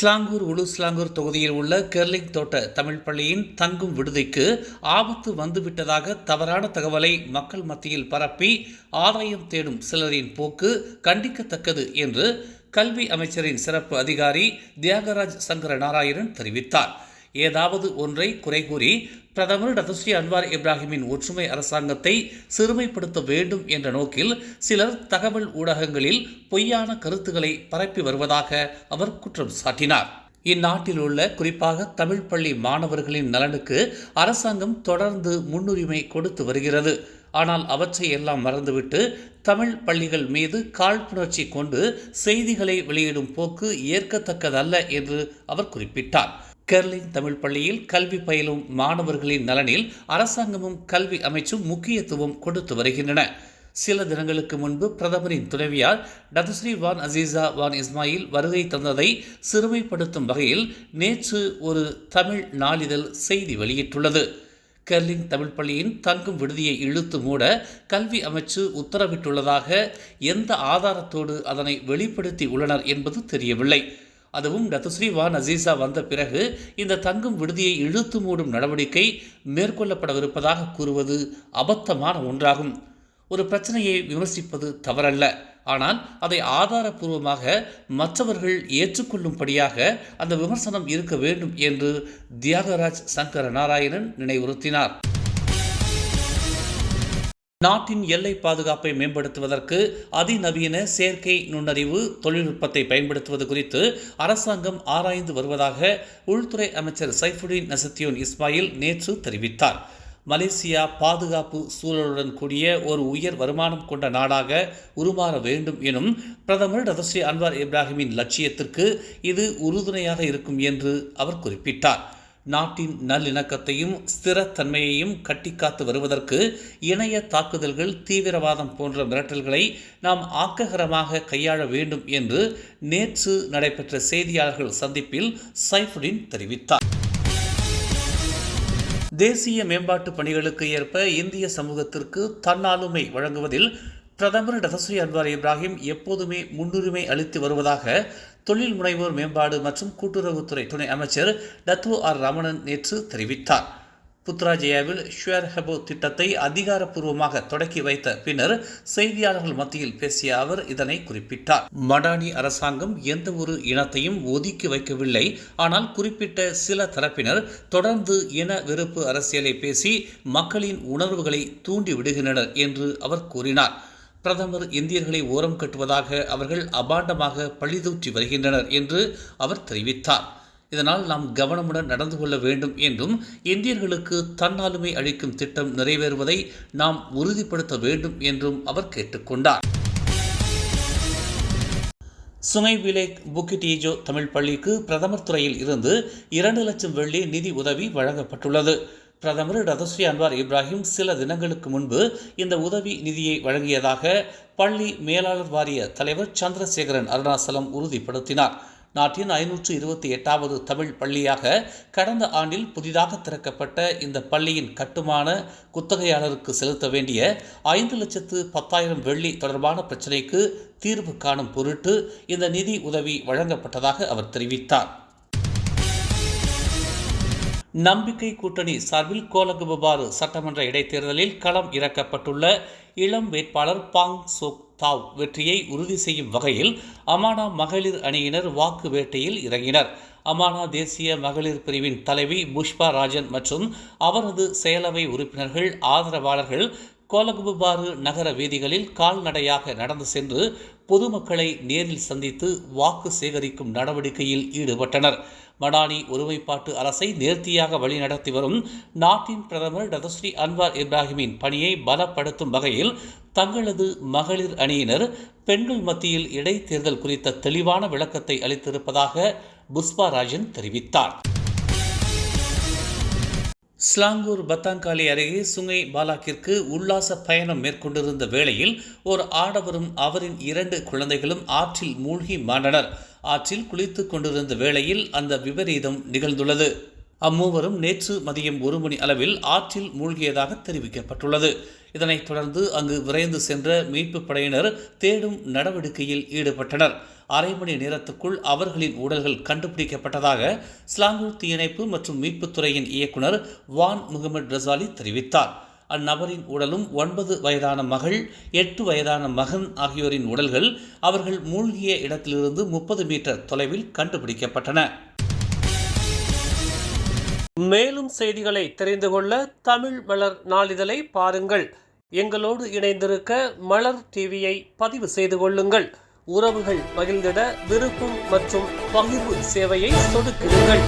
ஸ்லாங்கூர் உளு ஸ்லாங்கூர் தொகுதியில் உள்ள கெர்லிங் தோட்ட தமிழ் பள்ளியின் தங்கும் விடுதிக்கு ஆபத்து வந்துவிட்டதாக தவறான தகவலை மக்கள் மத்தியில் பரப்பி ஆதாயம் தேடும் சிலரின் போக்கு கண்டிக்கத்தக்கது என்று கல்வி அமைச்சரின் சிறப்பு அதிகாரி தியாகராஜ் சங்கர நாராயணன் தெரிவித்தார். ஏதாவது ஒன்றை குறை கூறி பிரதமர் டத்தஸ்ரீ அன்வார் இப்ராஹிமின் ஒற்றுமை அரசாங்கத்தை சிறுமைப்படுத்த வேண்டும் என்ற நோக்கில் சிலர் தகவல் ஊடகங்களில் பொய்யான கருத்துக்களை பரப்பி வருவதாக அவர் குற்றம் சாட்டினார். இந்நாட்டில் உள்ள குறிப்பாக தமிழ் பள்ளி மாணவர்களின் நலனுக்கு அரசாங்கம் தொடர்ந்து முன்னுரிமை கொடுத்து வருகிறது. ஆனால் அவற்றை எல்லாம் மறந்துவிட்டு தமிழ் பள்ளிகள் மீது காழ்ப்புணர்ச்சி கொண்டு செய்திகளை வெளியிடும் போக்கு ஏற்கத்தக்கதல்ல என்று அவர் குறிப்பிட்டார். கெர்லின் தமிழ் பள்ளியில் கல்வி பயிலும் மாணவர்களின் நலனில் அரசாங்கமும் கல்வி அமைச்சும் முக்கியத்துவம் கொடுத்து வருகின்றன. சில தினங்களுக்கு முன்பு பிரதமரின் துணைவியார் டதுஸ்ரீ வான் அசீசா வான் இஸ்மாயில் வருகை தந்ததை சிறுமைப்படுத்தும் வகையில் நேற்று ஒரு தமிழ் நாளிதழ் செய்தி வெளியிட்டுள்ளது. கெர்லிங் தமிழ் பள்ளியின் தங்கும் விடுதியை இழுத்து மூட கல்வி அமைச்சு உத்தரவிட்டுள்ளதாக எந்த ஆதாரத்தோடு அதனை வெளிப்படுத்தி உள்ளனர் என்பது தெரியவில்லை. அதுவும் டத்துஸ்ரீ வான் அசீசா வந்த பிறகு இந்த தங்கும் விடுதியை இழுத்து மூடும் நடவடிக்கை மேற்கொள்ளப்படவிருப்பதாக கூறுவது அபத்தமான ஒன்றாகும். ஒரு பிரச்சனையை விமர்சிப்பது தவறல்ல. ஆனால் அதை ஆதாரபூர்வமாக மற்றவர்கள் ஏற்றுக்கொள்ளும்படியாக அந்த விமர்சனம் இருக்க வேண்டும் என்று தியாகராஜ் சங்கர நாராயணன் நினைவுறுத்தினார். நாட்டின் எல்லை பாதுகாப்பை மேம்படுத்துவதற்கு அதிநவீன செயற்கை நுண்ணறிவு தொழில்நுட்பத்தை பயன்படுத்துவது குறித்து அரசாங்கம் ஆராய்ந்து வருவதாக உள்துறை அமைச்சர் சைஃபுடின் நசத்தியோன் இஸ்மாயில் நேற்று தெரிவித்தார். மலேசியா பாதுகாப்பு சூழலுடன் கூடிய ஒரு உயர் வருமானம் கொண்ட நாடாக உருமாற வேண்டும் எனும் பிரதமர் டதஸ்ரீ அன்வார் இப்ராஹிமின் லட்சியத்திற்கு இது உறுதுணையாக இருக்கும் என்று அவர் குறிப்பிட்டார். நாட்டின் நல்லிணக்கத்தையும் ஸ்திரத்தன்மையையும் கட்டிக்காத்து வருவதற்கு இணைய தாக்குதல்கள் தீவிரவாதம் போன்ற மிரட்டல்களை நாம் ஆக்ககரமாக கையாள வேண்டும் என்று நேற்று நடைபெற்ற செய்தியாளர்கள் சந்திப்பில் சைஃபுடின் தெரிவித்தார். தேசிய மேம்பாட்டு பணிகளுக்கு ஏற்ப இந்திய சமூகத்திற்கு தன்னாளுமை வழங்குவதில் பிரதமர் டதஸ்ரீ அன்வார் இப்ராஹிம் எப்போதுமே முன்னுரிமை அளித்து வருவதாக தொழில் முனைவோர் மேம்பாடு மற்றும் கூட்டுறவுத்துறை துணை அமைச்சர் டத்து ஆர் ரமணன் நேற்று தெரிவித்தார். புத்ராஜயாவில் ஷுவர் ஹெபோ திட்டத்தை அதிகாரப்பூர்வமாக தொடக்கி வைத்த பின்னர் செய்தியாளர்கள் மத்தியில் பேசிய அவர் இதனை குறிப்பிட்டார். மடானி அரசாங்கம் எந்த ஒரு இனத்தையும் ஒதுக்கி வைக்கவில்லை. ஆனால் குறிப்பிட்ட சில தரப்பினர் தொடர்ந்து இன வெறுப்பு அரசியலை பேசி மக்களின் உணர்வுகளை தூண்டி விடுகின்றனர் என்று அவர் கூறினார். பிரதமர் இந்தியர்களை ஓரம் கட்டுவதாக அவர்கள் அபாண்டமாக பழிதூற்றி வருகின்றனர் என்று அவர் தெரிவித்தார். இதனால் நாம் கவனமுடன் நடந்து கொள்ள வேண்டும் என்றும் இந்தியர்களுக்கு தன்னாலுமை அளிக்கும் திட்டம் நிறைவேறுவதை நாம் உறுதிப்படுத்த வேண்டும் என்றும் அவர் கேட்டுக்கொண்டார். சுமை விலேக் புக்கிடீஜோ தமிழ் பள்ளிக்கு பிரதமர் துறையில் இருந்து இரண்டு லட்சம் வெள்ளி நிதி உதவி வழங்கப்பட்டுள்ளது. பிரதமர் ரதஸ்ரீ அன்வார் இப்ராஹிம் சில தினங்களுக்கு முன்பு இந்த உதவி நிதியை வழங்கியதாக பள்ளி மேலாளர் வாரிய தலைவர் சந்திரசேகரன் அருணாசலம் உறுதிப்படுத்தினார். நாட்டின் ஐநூற்று இருபத்தி எட்டாவது தமிழ் பள்ளியாக கடந்த ஆண்டில் புதிதாக திறக்கப்பட்ட இந்த பள்ளியின் கட்டுமான குத்தகையாளருக்கு செலுத்த வேண்டிய ஐந்து லட்சத்து பத்தாயிரம் வெள்ளி தொடர்பான பிரச்சினைக்கு தீர்வு காணும் பொருட்டு இந்த நிதி உதவி வழங்கப்பட்டதாக அவர் தெரிவித்தார். நம்பிக்கை கூட்டணி சார்பில் கோலகுபாறு சட்டமன்ற இடைத்தேர்தலில் களம் இறக்கப்பட்டுள்ள இளம் வேட்பாளர் பாங் சோக் தாவ் வெற்றியை உறுதி செய்யும் வகையில் அமானா மகளிர் அணியினர் வாக்கு வேட்டையில் இறங்கினர். அமானா தேசிய மகளிர் பிரிவின் தலைவி புஷ்பா ராஜன் மற்றும் அவரது செயலவை உறுப்பினர்கள் ஆதரவாளர்கள் கோலகுபாறு நகர வீதிகளில் கால்நடையாக நடந்து சென்று பொதுமக்களை நேரில் சந்தித்து வாக்கு சேகரிக்கும் நடவடிக்கையில் ஈடுபட்டனர். மடானி ஒருமைப்பாட்டு அரசை நேர்த்தியாக வழிநடத்தி வரும் நாட்டின் பிரதமர் டதஸ்ரீ அன்வார் இப்ராஹிமின் பணியை பலப்படுத்தும் வகையில் தங்களது மகளிர் அணியினர் பெண்கள் மத்தியில் இடைத்தேர்தல் குறித்த தெளிவான விளக்கத்தை அளித்திருப்பதாக புஷ்பா ராஜன் தெரிவித்தார். ஸ்லாங்கூர் பத்தாங்காலி அருகே சுங்கை பாலாக்கிற்கு உல்லாச பயணம் மேற்கொண்டிருந்த வேளையில் ஒரு ஆடவரும் அவரின் இரண்டு குழந்தைகளும் ஆற்றில் மூழ்கி மாண்டனர். ஆற்றில் குளித்துக் கொண்டிருந்த வேளையில் அந்த விபரீதம் நிகழ்ந்துள்ளது. அம்மூவரும் நேற்று மதியம் ஒரு மணி அளவில் ஆற்றில் மூழ்கியதாக தெரிவிக்கப்பட்டுள்ளது. இதனைத் தொடர்ந்து அங்கு விரைந்து சென்ற மீட்புப் படையினர் தேடும் நடவடிக்கையில் ஈடுபட்டனர். அரை மணி நேரத்துக்குள் அவர்களின் உடல்கள் கண்டுபிடிக்கப்பட்டதாக ஸ்லாங்கூர் தீயணைப்பு மற்றும் மீட்புத்துறையின் இயக்குனர் வான் முகமது ரசாலி தெரிவித்தார். அந்நபரின் உடலும் ஒன்பது வயதான மகள் எட்டு வயதான மகன் ஆகியோரின் உடல்கள் அவர்கள் மூழ்கிய இடத்திலிருந்து முப்பது மீட்டர் தொலைவில் கண்டுபிடிக்கப்பட்டன. மேலும் செய்திகளை தெரிந்து கொள்ள தமிழ் மலர் நாளிதழை பாருங்கள். எங்களோடு இணைந்திருக்க மலர் டிவியை பதிவு செய்து கொள்ளுங்கள். உறவுகள் மகிழ்ந்திட விருப்பம் மற்றும் பகிர்வு சேவையை சொடுக்குங்கள்